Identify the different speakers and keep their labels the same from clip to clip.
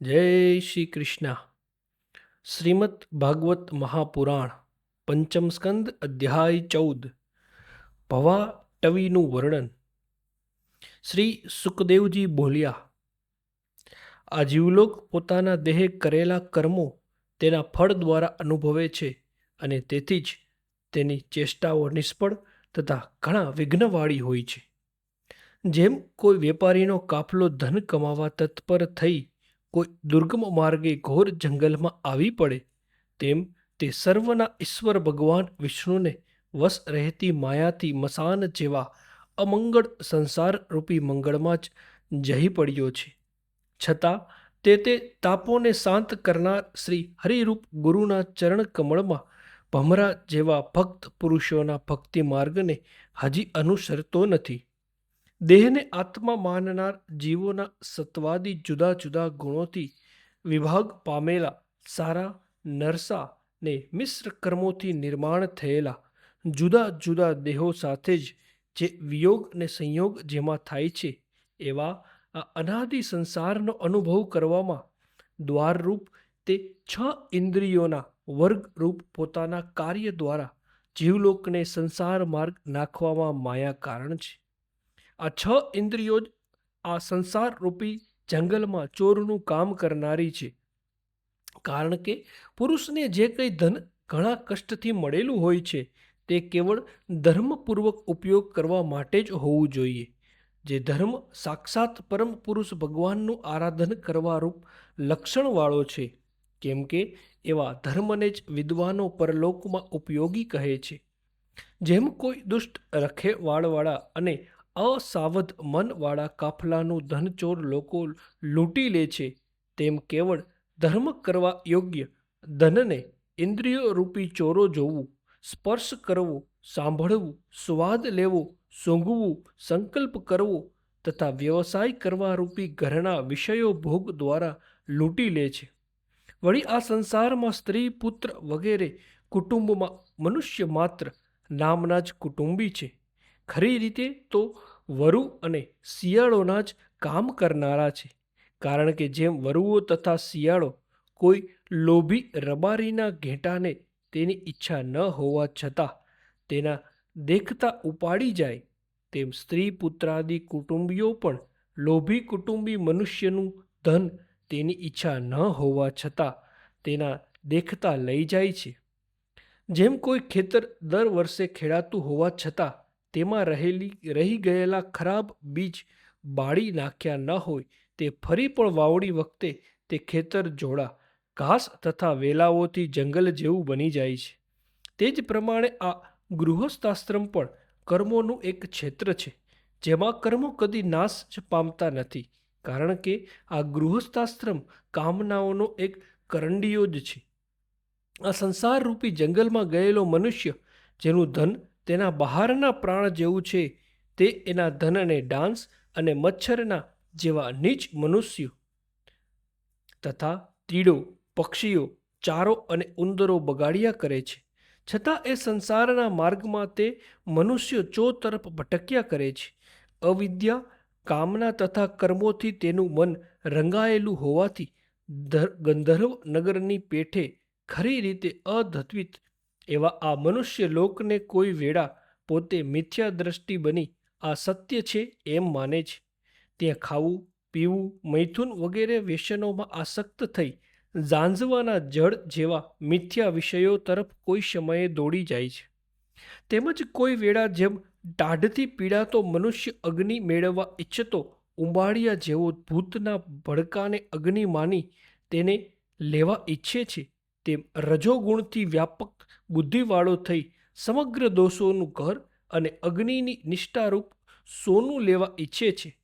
Speaker 1: જય શ્રી કૃષ્ણ. શ્રીમદ ભાગવત મહાપુરાણ, પંચમ સ્કંદ, અધ્યાય ચૌદ. ભવા ટવીનું વર્ણન. શ્રી સુખદેવજી બોલ્યા, આ જીવલોક પોતાના દેહે કરેલા કર્મો તેના ફળ દ્વારા અનુભવે છે અને તેથી જ તેની ચેષ્ટાઓ નિષ્ફળ તથા ઘણા વિઘ્નવાળી હોય છે. જેમ કોઈ વેપારીનો કાફલો ધન કમાવા તત્પર થઈ કોઈ દુર્ગમ માર્ગે ઘોર જંગલમાં આવી પડે, તેમ તે સર્વના ઈશ્વર ભગવાન વિષ્ણુને વશ રહેતી માયાથી મસાન જેવા અમંગળ સંસાર રૂપી મંગળમાં જ જઈ પડ્યો છે. છતાં તે તે તાપોને શાંત કરનાર શ્રી હરિરૂપ ગુરુના ચરણ કમળમાં ભમરા જેવા ભક્ત પુરુષોના ભક્તિ માર્ગને હજી અનુસરતો નથી. દેહને આત્મા માનનાર જીવોના સત્વાદી જુદા જુદા ગુણોથી વિભાગ પામેલા સારા નરસા ને મિશ્ર કર્મોથી નિર્માણ થયેલા જુદા જુદા દેહો સાથે જ જે વિયોગ ને સંયોગ જેમાં થાય છે, એવા આ અનાદિ સંસારનો અનુભવ કરવામાં દ્વારરૂપ તે છ ઇન્દ્રિયોના વર્ગરૂપ પોતાના કાર્ય દ્વારા જીવલોકને સંસાર માર્ગ નાખવામાં માયા કારણ છે. આ છ ઇન્દ્રિયો જ આ સંસાર રૂપી જંગલમાં ચોરનું કામ કરનારી છે. કારણ કે પુરુષને જે કંઈ ધન ઘણા કષ્ટથી મળેલું હોય છે, તે કેવળ ધર્મપૂર્વક ઉપયોગ કરવા માટે જ હોવું જોઈએ. જે ધર્મ સાક્ષાત પરમ પુરુષ ભગવાનનું આરાધન કરવા રૂપ લક્ષણવાળો છે, કેમ કે એવા ધર્મને જ વિદ્વાનો પરલોકમાં ઉપયોગી કહે છે. જેમ કોઈ દુષ્ટ રખેવાળવાળા અને અસાવધ મનવાળા કાફલાનું ધનચોર લોકો લૂંટી લે છે. તેમ કેવળ ધર્મ કરવા યોગ્ય, ધનને ઇન્દ્રિયો રૂપી ચોરો જોવું, સ્પર્શ કરવો, સાંભળવું, સ્વાદ લેવો, સૂંઘવું, સંકલ્પ કરવો તથા વ્યવસાય કરવા રૂપી ઘરના વિષયો ભોગ દ્વારા લૂંટી લે છે. વળી આ સંસારમાં સ્ત્રી, પુત્ર વગેરે કુટુંબમાં મનુષ્ય માત્ર નામના જ કુટુંબી છે. ખરી રીતે તો વરુ અને શિયાળોના જ કામ કરનારા છે. કારણ કે જેમ વરુઓ તથા શિયાળો કોઈ લોભી રબારીના ઘેટાને તેની ઈચ્છા ન હોવા છતાં તેના દેખતા ઉપાડી જાય, તેમ સ્ત્રી પુત્રાદિ કુટુંબીઓ પણ લોભી કુટુંબી મનુષ્યનું ધન તેની ઈચ્છા ન હોવા છતાં તેના દેખતા લઈ જાય છે. જેમ કોઈ ખેતર દર વર્ષે ખેડાતું હોવા છતાં તેમાં રહેલી, રહી ગયેલા ખરાબ બીજ બાળી નાખ્યા ન હોય તે ફરી પણ વાવડી વખતે તે ખેતર જોડા, ઘાસ તથા વેલાઓથી જંગલ જેવું બની જાય છે. તે જ પ્રમાણે આ ગૃહસ્થાશ્રમ પણ કર્મોનું એક ક્ષેત્ર છે, જેમાં કર્મો કદી નાશ જ પામતા નથી, કારણ કે આ ગૃહસ્થાશ્રમ કામનાઓનો એક કરંડિયો જ છે. આ સંસારરૂપી જંગલમાં ગયેલો મનુષ્ય, જેનું ધન તેના બહારના પ્રાણ જેવું છે તે એના ધનને ડાન્સ અને મચ્છરના જેવા નીચ મનુષ્યો. તથા તીડો, પક્ષીઓ, ચારો અને ઉંદરો બગાડ્યા કરે છે. છતાં એ સંસારના માર્ગમાં તે મનુષ્યો ચો તરફ ભટક્યા કરે છે. અવિદ્યા, કામના તથા કર્મોથી તેનું મન રંગાયેલું હોવાથી ગંધર્વ નગરની પેઠે ખરી રીતે અધત્વિત એવા આ મનુષ્ય લોકને કોઈ વેળા પોતે મિથ્યા દ્રષ્ટિ બની આ સત્ય છે એમ માને છે. ત્યાં ખાવું, પીવું, મૈથુન વગેરે વ્યસનોમાં આસક્ત થઈ ઝાંઝવાના જળ જેવા મિથ્યા વિષયો તરફ કોઈ સમયે દોડી જાય છે. તેમજ કોઈ વેળા જેમ દાઢથી પીડાતો મનુષ્ય અગ્નિ મેળવવા ઈચ્છતો ઉંબાડિયા જેવો ભૂતના ભડકાને અગ્નિ માની તેને લેવા ઈચ્છે છે તેમ રજોગુણથી વ્યાપક બુદ્ધિવાળો થઈ સમગ્ર દોષોનું ઘર અને અગ્નિની નિષ્ઠારૂપ સોનું લેવા ઈચ્છે છે.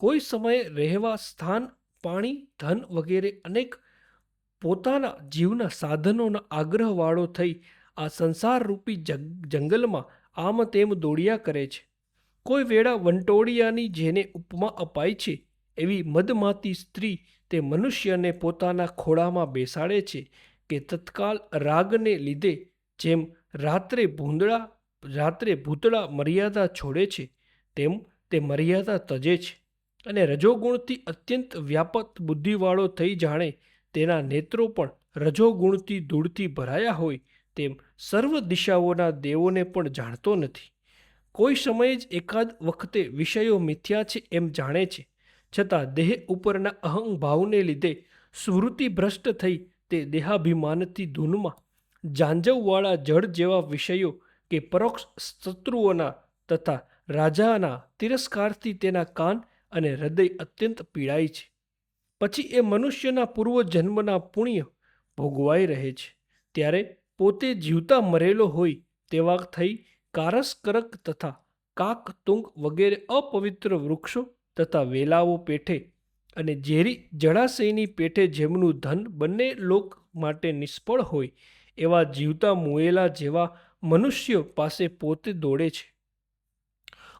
Speaker 1: કોઈ સમયે રહેવા, સ્થાન, પાણી, ધન વગેરે અનેક પોતાના જીવના સાધનોના આગ્રહવાળો થઈ આ સંસારરૂપી જંગલમાં આમ તેમ દોડ્યા કરે છે. કોઈ વેળા વંટોળિયાની જેને ઉપમા અપાય છે, એવી મદમાતી સ્ત્રી તે મનુષ્યને પોતાના ખોળામાં બેસાડે છે. કે તત્કાલ રાગને લીધે જેમ રાત્રે ભૂંદડા, રાત્રે ભૂતળા મર્યાદા છોડે છે, તેમ તે મર્યાદા તજે છે. અને રજોગુણથી અત્યંત વ્યાપક બુદ્ધિવાળો થઈ જાણે તેના નેત્રો પણ રજોગુણથી ધૂળથી ભરાયા હોય, તેમ સર્વ દિશાઓના દેવોને પણ જાણતો નથી. કોઈ સમયે જ એકાદ વખતે વિષયો મિથ્યા છે એમ જાણે છે, છતાં દેહ ઉપરના અહંભાવને લીધે સ્મૃતિ ભ્રષ્ટ થઈ તે દેહાભિમાનથી ધૂનમાં જાંજવવાળા જળ જેવા વિષયો કે પરોક્ષ શત્રુઓના તથા રાજાના તિરસ્કારથી તેના કાન અને હૃદય અત્યંત પીડાય છે. પછી એ મનુષ્યના પૂર્વજન્મના પુણ્ય ભોગવાઈ રહે છે. ત્યારે પોતે જીવતા મરેલો હોય તેવા થઈ કારસ્કરક તથા કાક તુંગ વગેરે અપવિત્ર વૃક્ષો તથા વેલાઓ પેઠે અને ઝેરી જળાશયની પેઠે જેમનું ધન બંને લોક માટે નિષ્ફળ હોય, એવા જીવતા મુએલા જેવા મનુષ્યો પાસે પોતે દોડે છે.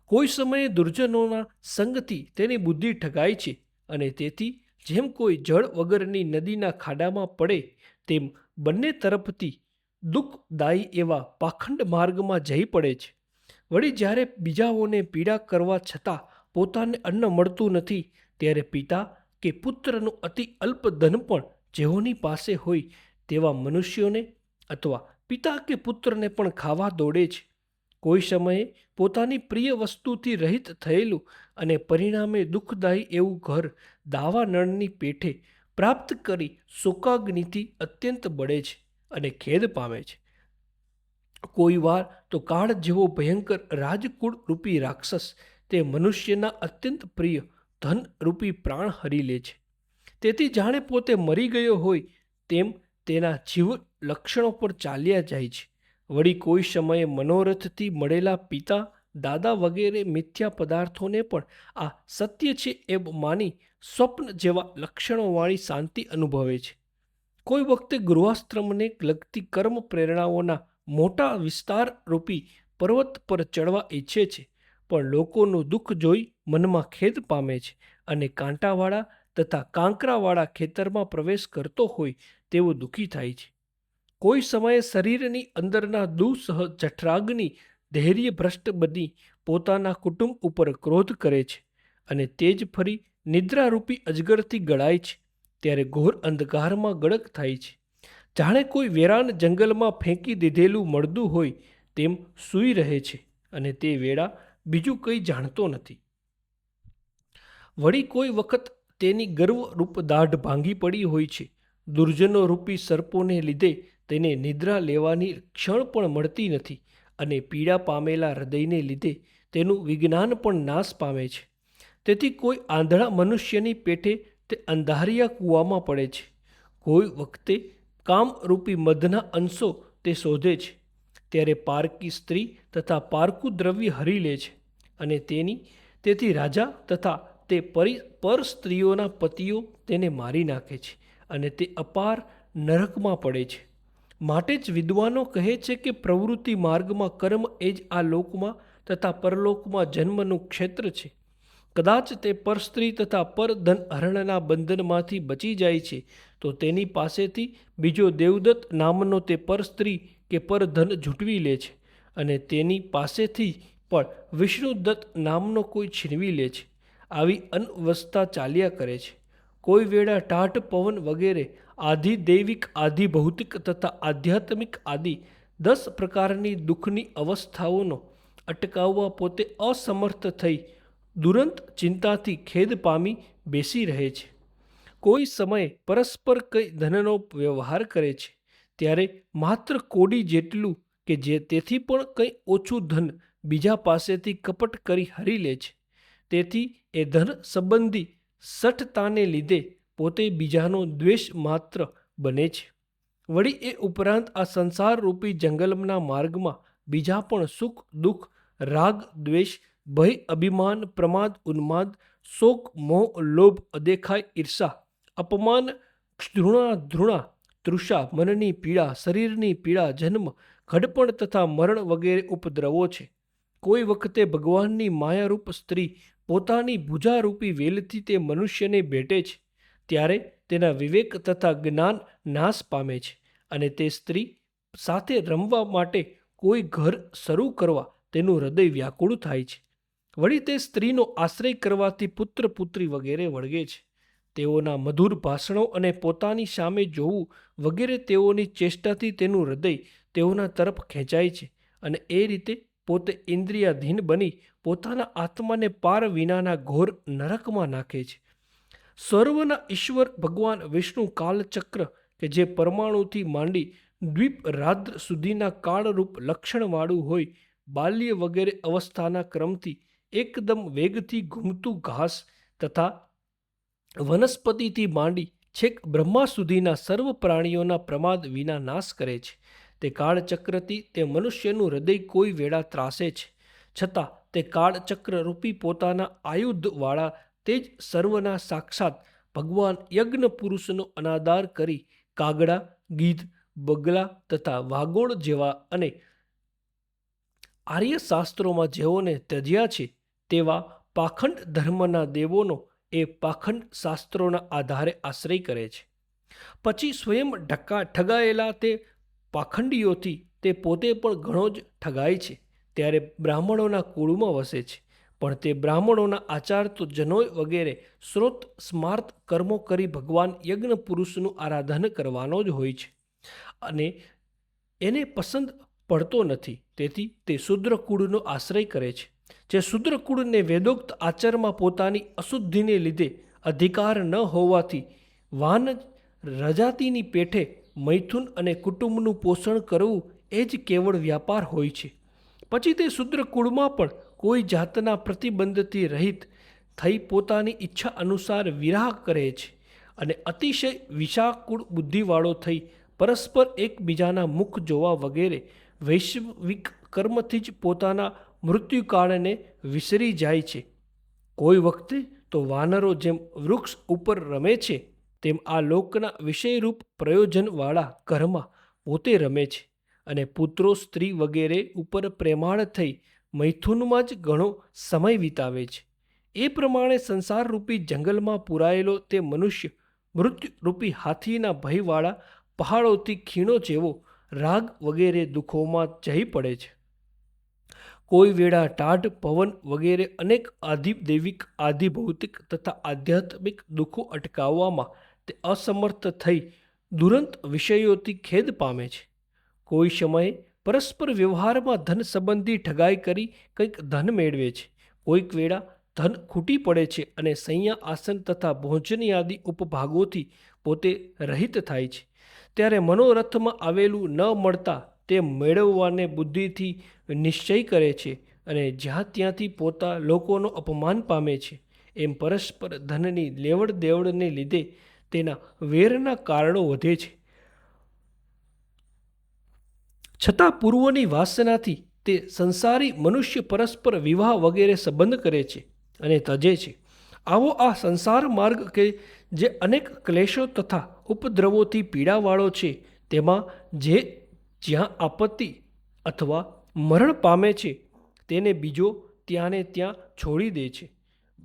Speaker 1: કોઈ સમયે દુર્જનોના સંગથી તેની બુદ્ધિ ઠગાય છે અને તેથી જેમ કોઈ જળ વગરની નદીના ખાડામાં પડે, તેમ બંને તરફથી દુઃખદાયી એવા પાખંડ માર્ગમાં જઈ પડે છે. વળી જ્યારે બીજાઓને પીડા કરવા છતાં પોતાને અન્ન મળતું નથી ત્યારે પિતા કે પુત્રનું અતિ અલ્પ ધન પણ જેઓની પાસે હોય તેવા મનુષ્યોને અથવા પિતા કે પુત્રને પણ ખાવા દોડે છે. કોઈ સમયે પોતાની પ્રિય વસ્તુથી રહિત થયેલું અને પરિણામે દુઃખદાયી એવું ઘર દાવા નળની પેઠે પ્રાપ્ત કરી શોકાગ્નિથી અત્યંત બળે છે અને ખેદ પામે છે. કોઈ વાર તો કાળ જેવો ભયંકર રાજકુળ રૂપી રાક્ષસ તે મનુષ્યના અત્યંત પ્રિય ધન રૂપી પ્રાણ હરી લે છે. તેથી જાણે પોતે મરી ગયો હોય તેમ તેના જીવ લક્ષણો પર ચાલ્યા જાય છે. વળી કોઈ સમયે મનોરથથી મળેલા પિતા, દાદા વગેરે મિથ્યા પદાર્થોને પણ આ સત્ય છે એ માની સ્વપ્ન જેવા લક્ષણોવાળી શાંતિ અનુભવે છે. કોઈ વખતે ગૃહાશ્રમને લગતી કર્મ પ્રેરણાઓના મોટા વિસ્તાર રૂપી પર્વત પર ચડવા ઈચ્છે છે. પણ લોકોનું દુઃખ જોઈ મનમાં ખેદ પામે છે અને કાંટાવાળા તથા કાંકરાવાળા ખેતરમાં પ્રવેશ કરતો હોય તેવો દુઃખી થાય છે. કોઈ સમયે શરીરની અંદરના દુઃસહ જઠરાગ્નિ ધૈર્ય ભ્રષ્ટ બની પોતાના કુટુંબ ઉપર ક્રોધ કરે છે અને તે જ ફરી નિદ્રારૂપી અજગરથી ગળાય છે ત્યારે ઘોર અંધકારમાં ગળક થાય છે. જાણે કોઈ વેરાન જંગલમાં ફેંકી દીધેલું મળદું હોય તેમ સૂઈ રહે છે અને તે વેળા બીજું કંઈ જાણતો નથી. વળી કોઈ વખત તેની ગર્વરૂપ દાઢ ભાંગી પડી હોય છે. દુર્જનો રૂપી સર્પોને લીધે તેને નિદ્રા લેવાની ક્ષણ પણ મળતી નથી અને પીડા પામેલા હૃદયને લીધે તેનું વિજ્ઞાન પણ નાશ પામે છે. તેથી કોઈ આંધળા મનુષ્યની પેઠે તે અંધારિયા કૂવામાં પડે છે. કોઈ વખતે કામરૂપી મધના અંશો તે શોધે છે. ત્યારે પારકી સ્ત્રી તથા પારકું દ્રવ્ય હરી લે છે. અને તેની, તેથી રાજા તથા તે પરી, પર સ્ત્રીઓના પતિઓ તેને મારી નાખે છે અને તે અપાર નરકમાં પડે છે. માટે જ વિદ્વાનો કહે છે કે પ્રવૃત્તિ માર્ગમાં કર્મ એ જ આ લોકમાં તથા પરલોકમાં જન્મનું ક્ષેત્ર છે. કદાચ તે પરસ્ત્રી તથા પર ધન હરણના બંધનમાંથી બચી જાય છે, તો તેની પાસેથી બીજો દેવદત્ત નામનો તે પર સ્ત્રી કે પર ધન ઝૂંટવી લે છે અને તેની પાસેથી પણ વિષ્ણુદત્ત નામનો કોઈ છીનવી લે છે. આવી અનવસ્થા ચાલ્યા કરે છે. કોઈ વેળા ટાટ, પવન વગેરે આધિ દૈવિક, આધિ ભૌતિક તથા આધ્યાત્મિક આદિ દસ પ્રકારની દુઃખની અવસ્થાઓનો અટકાવવા પોતે અસમર્થ થઈ દુરંત ચિંતાથી ખેદ પામી બેસી રહે છે. કોઈ સમયે પરસ્પર કંઈ ધનનો વ્યવહાર કરે છે. ત્યારે માત્ર કોડી જેટલું કે જે તેથી પણ કંઈ ઓછું ધન બીજા પાસેથી કપટ કરી હરી લે છે. તેથી એ ધન સંબંધી સઠતાને લીધે પોતે બીજાનો દ્વેષ માત્ર બને છે. વળી એ ઉપરાંત આ સંસારરૂપી જંગલના માર્ગમાં બીજા પણ સુખ, દુઃખ, રાગ, દ્વેષ, ભય, અભિમાન, પ્રમાદ, ઉન્માદ, શોક, મોહ, લોભ અદેખાય ઈર્ષા, અપમાન ધૃણા ધૃણા, તૃષા, મનની પીડા, શરીરની પીડા, જન્મ, ઘડપણ તથા મરણ વગેરે ઉપદ્રવો છે. કોઈ વખતે ભગવાનની માયારૂપ સ્ત્રી પોતાની ભુજારૂપી વેલથી તે મનુષ્યને ભેટે છે, ત્યારે તેના વિવેક તથા જ્ઞાન નાશ પામે છે અને તે સ્ત્રી સાથે રમવા માટે કોઈ ઘર શરૂ કરવા તેનું હૃદય વ્યાકુળ થાય છે. વળી તે સ્ત્રીનો આશ્રય કરવાથી પુત્ર પુત્રી વગેરે વળગે છે. તેઓના મધુર ભાષણો અને પોતાની સામે જોવું વગેરે તેઓની ચેષ્ટાથી તેનું હૃદય તેઓના તરફ ખેંચાય છે અને એ રીતે પોતે ઇન્દ્રિયાધીન બની પોતાના આત્માને પાર વિનાના ઘોર નરકમાં નાખે છે. સર્વના ઈશ્વર ભગવાન વિષ્ણુ કાલચક્ર કે જે પરમાણુથી માંડી દ્વીપ રાદ્ર સુધીના કાળરૂપ લક્ષણવાળું હોય, બાલ્ય વગેરે અવસ્થાના ક્રમથી એકદમ વેગથી ઘૂમતું ઘાસ તથા વનસ્પતિથી માંડી છેક બ્રહ્મા સુધીના સર્વ પ્રાણીઓના પ્રમાદ વિના નાશ કરે છે. તે કાળચક્રથી તે મનુષ્યનું હૃદય કોઈ વેળા ત્રાસે છે. છતાં તે કાળચક્ર રૂપી પોતાના આયુધવાળા તે જ સર્વના સાક્ષાત ભગવાન યજ્ઞ પુરુષનો અનાદાર કરી કાગડા, ગીધ, બગલા તથા વાગોળ જેવા અને આર્ય શાસ્ત્રોમાં જેઓને ત્યજ્યા છે, તેવા પાખંડ ધર્મના દેવોનો એ પાખંડ શાસ્ત્રોના આધારે આશ્રય કરે છે. પછી સ્વયં ઢકા ઠગાયેલા તે પાખંડીઓથી તે પોતે પણ ઘણો જ ઠગાય છે, ત્યારે બ્રાહ્મણોના કુળમાં વસે છે. પણ તે બ્રાહ્મણોના આચાર તો જનોય વગેરે સ્રોત, સ્માર્ત કર્મો કરી ભગવાન યજ્ઞ પુરુષનું આરાધન કરવાનો જ હોય છે. અને એને પસંદ પડતો નથી, તેથી તે શુદ્ર કુળનો આશ્રય કરે છે. જે શુદ્ર કુળને વેદોક્ત આચારમાં પોતાની અશુદ્ધિને લીધે અધિકાર ન હોવાથી વાન રજાતિની પેઠે મૈથુન અને કુટુંબનું પોષણ કરવું એ જ કેવળ વ્યાપાર હોય છે. પછી તે શુદ્ર કુળમાં પણ કોઈ જાતના પ્રતિબંધથી રહિત થઈ પોતાની ઈચ્છા અનુસાર વિરાહ કરે છે અને અતિશય વિશાકુળ બુદ્ધિવાળો થઈ પરસ્પર એકબીજાના મુખ જોવા વગેરે વૈશ્વિક કર્મથી જ પોતાના મૃત્યુકાળને વિસરી જાય છે. કોઈ વખતે તો વાનરો જેમ વૃક્ષ ઉપર રમે છે તેમ આ લોકના વિષયરૂપ પ્રયોજનવાળા ઘરમાં પોતે રમે છે અને પુત્રો, સ્ત્રી વગેરે ઉપર પ્રેમાળ થઈ મૈથુનમાં જ ઘણો સમય વિતાવે છે. એ પ્રમાણે સંસારરૂપી જંગલમાં પૂરાયેલો તે મનુષ્ય મૃત્યુરૂપી હાથીના ભયવાળા પહાડોથી ખીણો જેવો રાગ વગેરે દુઃખોમાં જઈ પડે છે. કોઈ વેળા ટાઢ, પવન વગેરે અનેક આધિદૈવિક, આધિભૌતિક તથા આધ્યાત્મિક દુઃખો અટકાવવામાં તે અસમર્થ થઈ દુરંત વિષયોથી ખેદ પામે છે. કોઈ સમયે પરસ્પર વ્યવહારમાં ધન સંબંધી ઠગાઈ કરી કંઈક ધન મેળવે છે. કોઈક વેળા ધન ખૂટી પડે છે અને સંયા આસન તથા ભોજનયાદી ઉપભાગોથી પોતે રહિત થાય છે. ત્યારે મનોરથમાં આવેલું ન મળતા તે મેળવવાને બુદ્ધિથી નિશ્ચય કરે છે અને જ્યાં ત્યાંથી પોતા લોકોનો અપમાન પામે છે, એમ પરસ્પર ધનની લેવડ દેવડને લીધે તેના વેરના કારણો વધે છે. છતાં પૂર્વની વાસનાથી તે સંસારી મનુષ્ય પરસ્પર વિવાહ વગેરે સંબંધ કરે છે અને તજે છે. આવો આ સંસાર માર્ગ કે જે અનેક ક્લેશો તથા ઉપદ્રવોથી પીડાવાળો છે, તેમાં જે જ્યાં આપત્તિ અથવા મરણ પામે છે, તેને બીજો ત્યાંને ત્યાં છોડી દે છે.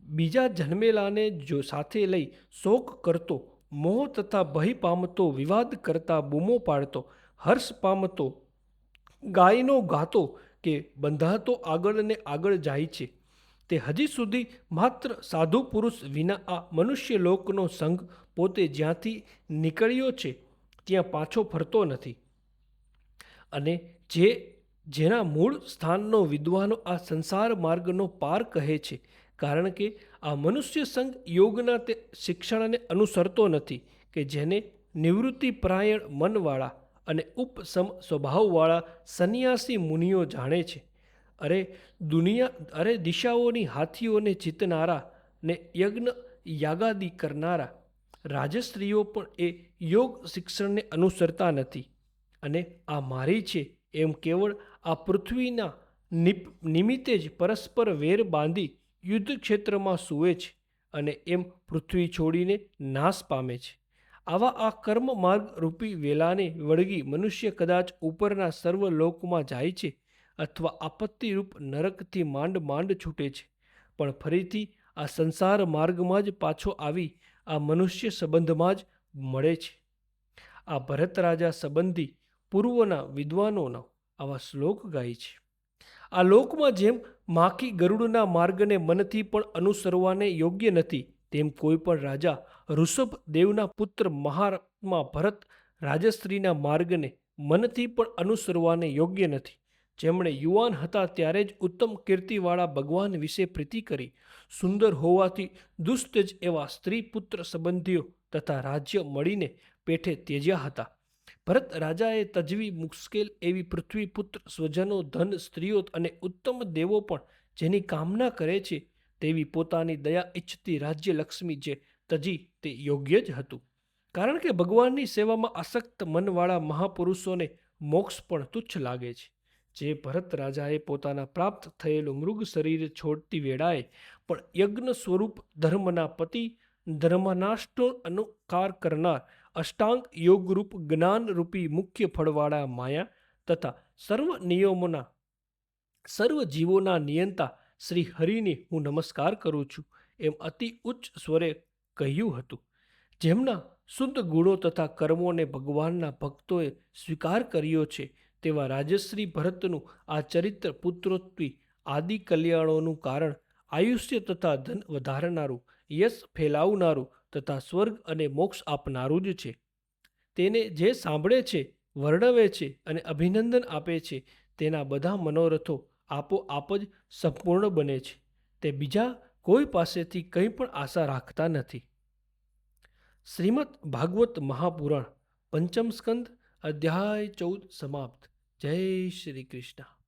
Speaker 1: બીજા જન્મેલાને જો સાથે લઈ શોક કરતો, મોહ તથા ભય પામતો, વિવાદ કરતા બૂમો પાડતો, હર્ષ પામતો, ગાયનો ગાતો કે બંધાતો આગળ ને આગળ જાય છે. તે હજી સુધી માત્ર સાધુ પુરુષ વિના આ મનુષ્ય લોકનો સંઘ પોતે જ્યાંથી નીકળ્યો છે, ત્યાં પાછો ફરતો નથી. અને જે જેના મૂળ સ્થાનનો વિદ્વાનો આ સંસાર માર્ગનો પાર કહે છે. કારણ કે આ મનુષ્ય સંઘ યોગના તે શિક્ષણને અનુસરતો નથી, કે જેને નિવૃત્તિપ્રાયણ મનવાળા અને ઉપસમ સ્વભાવવાળા સંન્યાસી મુનિઓ જાણે છે. અરે, દુનિયા, અરે, દિશાઓની હાથીઓને જીતનારા ને યજ્ઞ યાગાદી કરનારા રાજસ્ત્રીઓ પણ એ યોગ શિક્ષણને અનુસરતા નથી. અને આ મારી છે એમ કેવળ આ પૃથ્વીના નિપ, નિમિત્તે જ પરસ્પર વેર બાંધી યુદ્ધ ક્ષેત્રમાં સૂવે છે અને એમ પૃથ્વી છોડીને નાશ પામે છે. આવા આ કર્મ માર્ગ રૂપી વેલાને વળગી મનુષ્ય કદાચ ઉપરના સર્વ લોકમાં જાય છે અથવા આપત્તિરૂપ નરકથી માંડ માંડ છૂટે છે. પણ ફરીથી આ સંસાર માર્ગમાં જ પાછો આવી આ મનુષ્ય સંબંધમાં જ મળે છે. આ ભરત રાજા સંબંધી પૂર્વના વિદ્વાનોના આવા શ્લોક ગાય છે. આ લોકમાં જેમ માખી ગરુડના માર્ગને મનથી પણ અનુસરવાને યોગ્ય નથી, તેમ કોઈ પણ રાજા ઋષભ દેવના પુત્ર મહાત્મા ભરત રાજશ્રીના માર્ગને મનથી પણ અનુસરવાને યોગ્ય નથી. જેમણે યુવાન હતા ત્યારે જ ઉત્તમ કીર્તિવાળા ભગવાન વિશે પ્રીતિ કરી, સુંદર હોવાથી દુસ્તેજ એવા સ્ત્રી પુત્ર સંબંધીઓ તથા રાજ્ય મળીને પેઠે ત્યજ્યા હતા. ભરત રાજાએ તજવી મુશ્કેલ એવી પૃથ્વી પુત્ર, સ્વજનો, ધન, સ્ત્રીઓ અને ઉત્તમ દેવો પણ જેની કામના કરે છે તેવી પોતાની દયા ઈચ્છતી રાજ્યલક્ષ્મી જે તજી તે યોગ્ય જ હતું. કારણ કે ભગવાનની સેવામાં આસક્ત મનવાળા મહાપુરુષોને મોક્ષ પણ તુચ્છ લાગે છે. જે ભરત રાજાએ પોતાના પ્રાપ્ત થયેલું મૃગ શરીર છોડતી વેળાએ પણ યજ્ઞ સ્વરૂપ ધર્મના પતિ ધર્મનાષ્ટો અનુકાર કરનાર અષ્ટાંગ યોગરૂપ જ્ઞાનરૂપી મુખ્ય ફળવાળા માયા તથા સર્વ નિયમોના, સર્વ જીવોના નિયંતા શ્રી હરિને હું નમસ્કાર કરું છું એમ અતિ ઉચ્ચ સ્વરે કહ્યું હતું. જેમના શુદ્ધ ગુણો તથા કર્મોને ભગવાનના ભક્તોએ સ્વીકાર કર્યો છે તેવા રાજશ્રી ભરતનું આ ચરિત્ર પુત્રોત્વી આદિ કલ્યાણોનું કારણ આયુષ્ય તથા ધન વધારનારું, યશ ફેલાવનારું તથા સ્વર્ગ અને મોક્ષ આપનારું જ છે. તેને જે સાંભળે છે, વર્ણવે છે અને અભિનંદન આપે છે, તેના બધા મનોરથો આપોઆપ જ સંપૂર્ણ બને છે. તે બીજા કોઈ પાસેથી કંઈ પણ આશા રાખતા નથી. શ્રીમદ ભાગવત મહાપુરાણ, પંચમ સ્કંદ, અધ્યાય ચૌદ સમાપ્ત. જય શ્રી કૃષ્ણ.